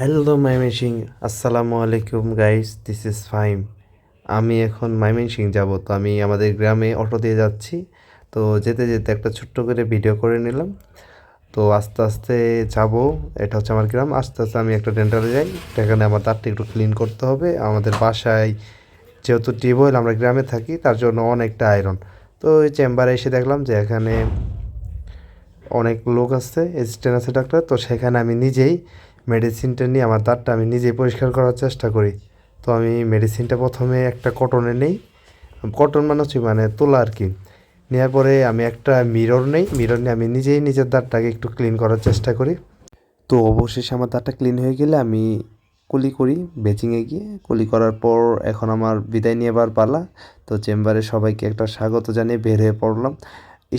Hello মাইমেন আসসালামু আলাইকুম guys this is Faim আমি এখন মাইমেন সিং যাব, তো আমি আমাদের গ্রামে অটো দিয়ে যাচ্ছি। তো যেতে যেতে একটা ছোট্ট করে ভিডিও করে নিলাম। তো আস্তে আস্তে যাব, এটা হচ্ছে আমার গ্রাম। আস্তে আস্তে আমি একটা ডেন্টালে যাই। সেখানে আমার দাঁতটা একটু ক্লিন করতে হবে। আমাদের বাসায় যেহেতু টিউবওয়েল আমরা গ্রামে থাকি, তার জন্য অনেকটা আয়রন তো ওই চেম্বারে এসে দেখলাম যে এখানে অনেক লোক আছে অ্যাসিস্ট্যান্ট আছে ডাক্তার তো সেখানে আমি নিজেই মেডিসিনটা নিয়ে আমার দাঁতটা আমি নিজেই পরিষ্কার করার চেষ্টা করি। তো আমি মেডিসিনটা প্রথমে একটা কটনে নেই। কটন মানে হচ্ছে মানে তোলা আর কি নেওয়ার পরে আমি একটা মিরর নেই। মিরর নিয়ে আমি নিজেই নিজের দাঁতটাকে একটু ক্লিন করার চেষ্টা করি। তো অবশেষে আমার দাঁতটা ক্লিন হয়ে গেলে আমি কুলি করি বেচিংয়ে গিয়ে। কুলি করার পর এখন আমার বিদায় নেবার পালা। তো চেম্বারে সবাইকে একটা স্বাগত জানিয়ে বের হয়ে পড়লাম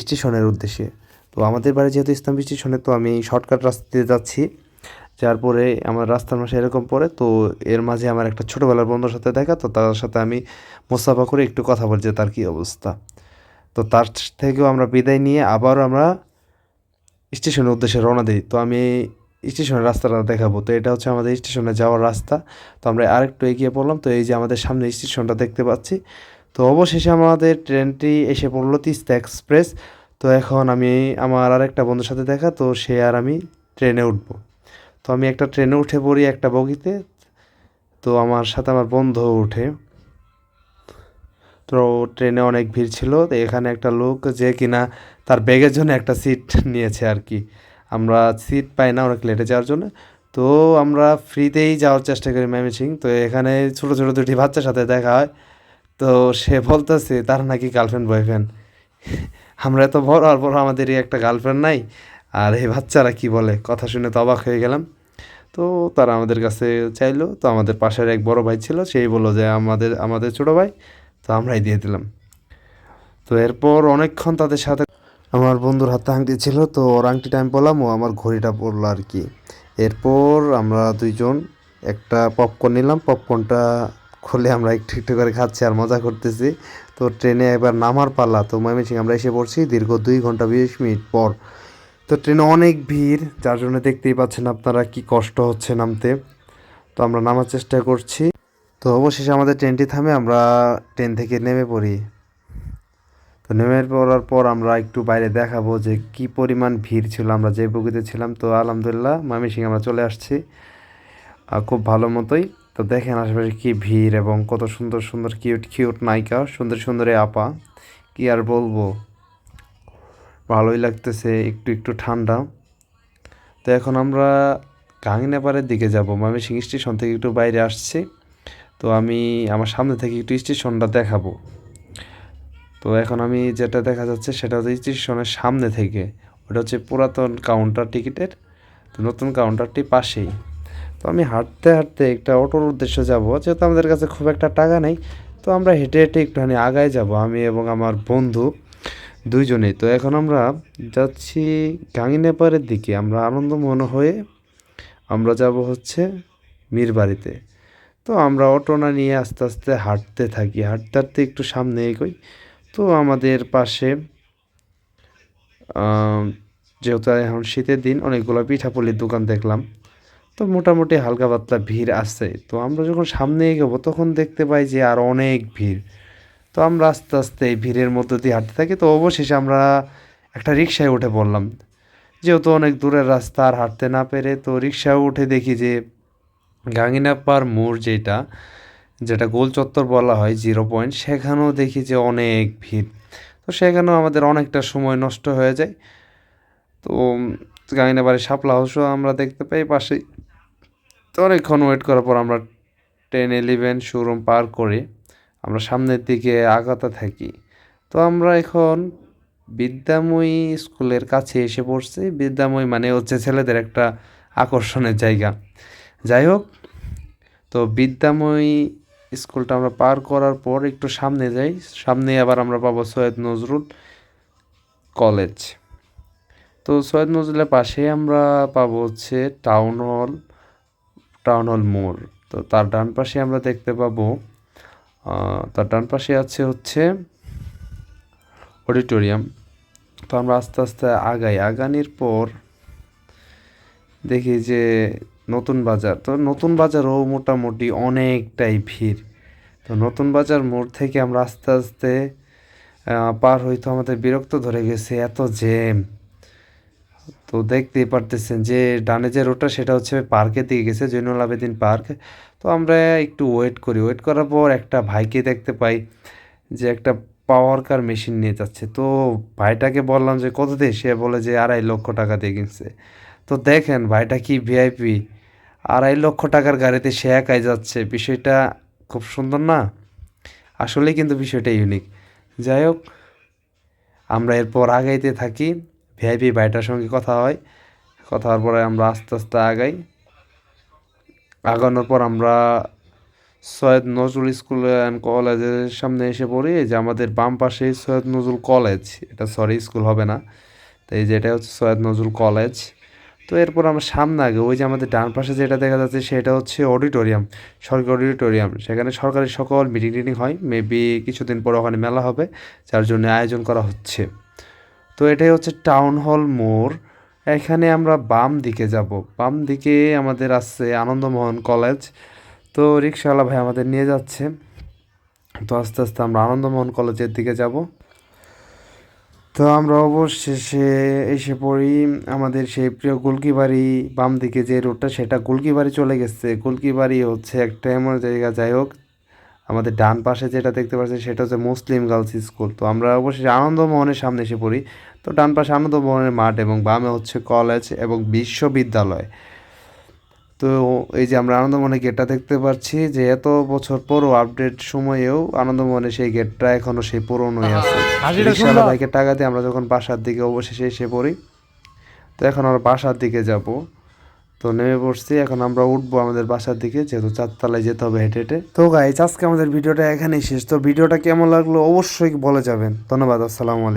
স্টেশনের উদ্দেশ্যে। তো আমাদের বাড়ি যেহেতু ইসলাম স্টেশনে, তো আমি শর্টকাট রাস্তা দিয়ে যাচ্ছি। যার পরে আমার রাস্তার মাসে এরকম পড়ে, তো এর মাঝে আমার একটা ছোটোবেলার বন্ধুর সাথে দেখা, তো তার সাথে আমি মোসাফা করে একটু কথা বলছি তার কী অবস্থা। তো তার থেকেও আমরা বিদায় নিয়ে আবারও আমরা স্টেশনের উদ্দেশ্যে রওনা দিই। তো আমি স্টেশনের রাস্তাটা দেখাবো। তো এটা হচ্ছে আমাদের স্টেশনে যাওয়ার রাস্তা। তো আমরা আরেকটু এগিয়ে পড়লাম, তো এই যে আমাদের সামনে স্টেশনটা দেখতে পাচ্ছি। তো অবশেষে আমাদের ট্রেনটি এসে পড়ল তিস্তা এক্সপ্রেস। তো এখন আমি আমার আরেকটা বন্ধুর সাথে দেখা, তো সে আর আমি ট্রেনে উঠবো। তো আমি একটা ট্রেনে উঠে পড়ি একটা বগিতে। তো আমার সাথে আমার বন্ধু উঠে তো ট্রেনে অনেক ভিড় ছিল। তো এখানে একটা লোক যে কিনা তার ব্যাগের জন্য একটা সিট নিয়েছে আর কি। আমরা সিট পাই না অনেক লেটে যাওয়ার জন্য। তো আমরা ফ্রিতেই যাওয়ার চেষ্টা করি সিং তো এখানে ছোটো ছোটো দুটি বাচ্চার সাথে দেখা হয়। তো সে বলতেছে, তার নাকি গার্লফ্রেন্ড বয়ফ্রেন্ড আমরা এত বড় আর বড় আমাদেরই একটা গার্লফ্রেন্ড নাই। আর এই বাচ্চারা কি বলে? কথা শুনে তো অবাক হয়ে গেলাম। তো তারা আমাদের কাছে চাইলো। তো আমাদের পাশের এক বড় ভাই ছিল, সেই বলল যে, আমাদের আমাদের ছোটো ভাই। তো আমরাই দিয়ে দিলাম। তো এরপর অনেকক্ষণ তাদের সাথে আমার বন্ধুর হাতে আংটি ছিল, তো ওর আংটিটা আমি বললাম ও আমার ঘড়িটা পড়ল আর কি। এরপর আমরা দুইজন একটা পপকর্ন নিলাম পপকর্নটা খুলে আমরা একটু একটু করে খাচ্ছি আর মজা করতেছি। তো ট্রেনে এবার নামার পালা, তো ময়মনসিং আমরা এসে পড়ছি দীর্ঘ দুই ঘণ্টা বিশ মিনিট পর। তো ট্রেনে অনেক ভিড়, যার জন্য দেখতেই পাচ্ছেন আপনারা কি কষ্ট হচ্ছে নামতে। তো আমরা নামার চেষ্টা করছি। তো অবশেষে আমাদের ট্রেনটি থামে, আমরা ট্রেন থেকে নেমে পড়ি। তো নেমে পড়ার পর আমরা একটু বাইরে দেখাবো যে কি পরিমাণ ভিড় ছিল, আমরা যে বগিতে ছিলাম। তো আলহামদুলিল্লাহ সিং আমরা চলে আসছি খুব ভালো মতোই। তো দেখেন আশেপাশে কী ভিড় এবং কত সুন্দর সুন্দর কিউট কিউট নায়িকা, সুন্দর সুন্দর আপা। কি আর বলব? ভালোই লাগতেছে, একটু একটু ঠান্ডা। তো এখন আমরা গাঙ্গিনাপাড়ের দিকে যাব। ময়মনসিং স্টেশন থেকে একটু বাইরে আসছি। তো আমি আমার সামনে থেকে একটু স্টেশনটা দেখাবো। তো এখন আমি যেটা দেখা যাচ্ছে সেটা হচ্ছে স্টেশনের সামনে থেকে। ওটা হচ্ছে পুরাতন কাউন্টার টিকিটের। তো নতুন কাউন্টারটি পাশেই। তো আমি হাঁটতে হাঁটতে একটা অটোর উদ্দেশ্যে যাব। যেহেতু আমাদের কাছে খুব একটা টাকা নেই, তো আমরা হেঁটে হেঁটে একটুখানি আগায় যাব। আমি এবং আমার বন্ধু দুইজনেই। তো এখন আমরা যাচ্ছি গাঙ্গিনেপাড়ের দিকে। আমরা আনন্দমন হয়ে আমরা যাব হচ্ছে মীর বাড়িতে তো আমরা অটো না নিয়ে আস্তে আস্তে হাঁটতে থাকি। হাঁটতে হাঁটতে একটু সামনে এগোই। তো আমাদের পাশে যেহেতু এখন শীতের দিন, অনেকগুলো পিঠাপুলির দোকান দেখলাম। তো মোটামুটি হালকা পাতলা ভিড় আছে। তো আমরা যখন সামনে এগোবো, তখন দেখতে পাই যে আর অনেক ভিড়। তো আমরা আস্তে আস্তে এই ভিড়ের মধ্যে দিয়ে হাঁটতে থাকি। তো অবশেষে আমরা একটা রিক্সায় উঠে পড়লাম। যেহেতু অনেক দূরের রাস্তা, আর হাঁটতে না পেরে তো রিক্সায় উঠে দেখি যে গাঙ্গিনাপ্পার মোড় যেটা যেটা গোল চত্বর বলা হয়, জিরো পয়েন্ট, সেখানেও দেখি যে অনেক ভিড়। তো সেখানেও আমাদের অনেকটা সময় নষ্ট হয়ে যায়। তো গাঙ্গিনাবাড়ির শাপলা হাউসও আমরা দেখতে পাই পাশেই। তো অনেকক্ষণ ওয়েট করার পর আমরা টেন ইলেভেন শোরুম পার করে আমরা সামনের দিকে আগাতে থাকি। তো আমরা এখন বিদ্যাময়ী স্কুলের কাছে এসে পড়ছি। বিদ্যাময়ী মানে হচ্ছে ছেলেদের একটা আকর্ষণের জায়গা। যাই হোক, তো বিদ্যাময়ী স্কুলটা আমরা পার করার পর একটু সামনে যাই। সামনে আবার আমরা পাবো সৈয়দ নজরুল কলেজ। তো সৈয়দ নজরুলের পাশে আমরা পাবো হচ্ছে টাউন হল টাউন হল মোড়। তো তার ডান পাশে আমরা দেখতে পাবো তার ডান পাশে আছে হচ্ছে অডিটোরিয়াম। তো আমরা আস্তে আস্তে আগাই। আগানির পর দেখি যে নতুন বাজার। তো নতুন বাজারও মোটামুটি অনেকটাই ভিড়। তো নতুন বাজার মোড় থেকে আমরা আস্তে আস্তে পার হইতো আমাদের বিরক্ত ধরে গেছে, এত জ্যাম। তো দেখতেই পারতেছেন যে ডানে যে রোডটা, সেটা হচ্ছে পার্কের দিকে গেছে, জৈনুল আবেদিন পার্ক। তো আমরা একটু ওয়েট করি। ওয়েট করার পর একটা ভাইকে দেখতে পাই যে একটা পাওয়ার কার মেশিন নিয়ে যাচ্ছে। তো ভাইটাকে বললাম যে, কত দিয়ে সে বলে যে, আড়াই লক্ষ টাকা দিয়ে কিনছে। তো দেখেন ভাইটা কি ভিআইপি আড়াই লক্ষ টাকার গাড়িতে সে একাই যাচ্ছে। বিষয়টা খুব সুন্দর না? আসলেই কিন্তু বিষয়টা ইউনিক যাই হোক, আমরা এরপর আগাইতে থাকি। ভিআইপি ভাইটার সঙ্গে কথা হয়। কথা হওয়ার পরে আমরা আস্তে আস্তে আগাই। আগানোর পর আমরা সৈয়দ নজরুল স্কুল অ্যান্ড কলেজের সামনে এসে পড়ি। যে আমাদের বাম পাশে সৈয়দ নজরুল কলেজ। এটা সরি, স্কুল হবে না। তো এই যে এটা হচ্ছে সৈয়দ নজরুল কলেজ। তো এরপর আমরা সামনে আগে ওই যে আমাদের ডান পাশে যেটা দেখা যাচ্ছে সেটা হচ্ছে অডিটোরিয়াম, সরকারি অডিটোরিয়াম। সেখানে সরকারি সকল মিটিং টিটিং হয়। মেবি কিছুদিন পর ওখানে মেলা হবে, যার জন্য আয়োজন করা হচ্ছে। তো এটাই হচ্ছে টাউন হল মোড়। এখানে আমরা বাম দিকে যাব। বাম দিকে আমাদের আছে আনন্দমোহন কলেজ তো রিক্সাওয়ালা ভাই আমাদের নিয়ে যাচ্ছে। তো আস্তে আস্তে আমরা আনন্দমোহন কলেজের দিকে যাব। তো আমরা অবশেষে এসে পড়ি আমাদের সেই প্রিয় গুলকিবাড়ি বাম দিকে যে রোডটা সেটা গুলকিবাড়ি চলে গেছে। গুলকিবাড়ি হচ্ছে একটা এমন জায়গা, যাই হোক। আমাদের ডান পাশে যেটা দেখতে পাচ্ছি সেটা হচ্ছে মুসলিম গার্লস স্কুল। তো আমরা অবশ্যই আনন্দমোহনের সামনে এসে পড়ি। তো ডান পাশে আনন্দমোহনের মাঠ এবং বামে হচ্ছে কলেজ এবং বিশ্ববিদ্যালয়। তো এই যে আমরা আনন্দমোহনের গেটটা দেখতে পাচ্ছি যে এত বছর পরও আপডেট সময়েও আনন্দমোহনের সেই গেটটা এখনও সেই পুরনোই আছে। রিক্সাওয়ালা ভাইকে টাকা দিয়ে আমরা যখন বাসার দিকে অবশেষে এসে পড়ি তো এখন আমরা বাসার দিকে যাব। তো নেমে পড়ছি, এখন আমরা উঠবো আমাদের বাসার দিকে, যেহেতু চারতলায় যেতে হবে হেঁটে হেঁটে। তো গাইজ আজকে আমাদের ভিডিওটা এখানেই শেষ। তো ভিডিওটা কেমন লাগল অবশ্যই বলে যাবেন। ধন্যবাদ, আসসালামু আলাইকুম।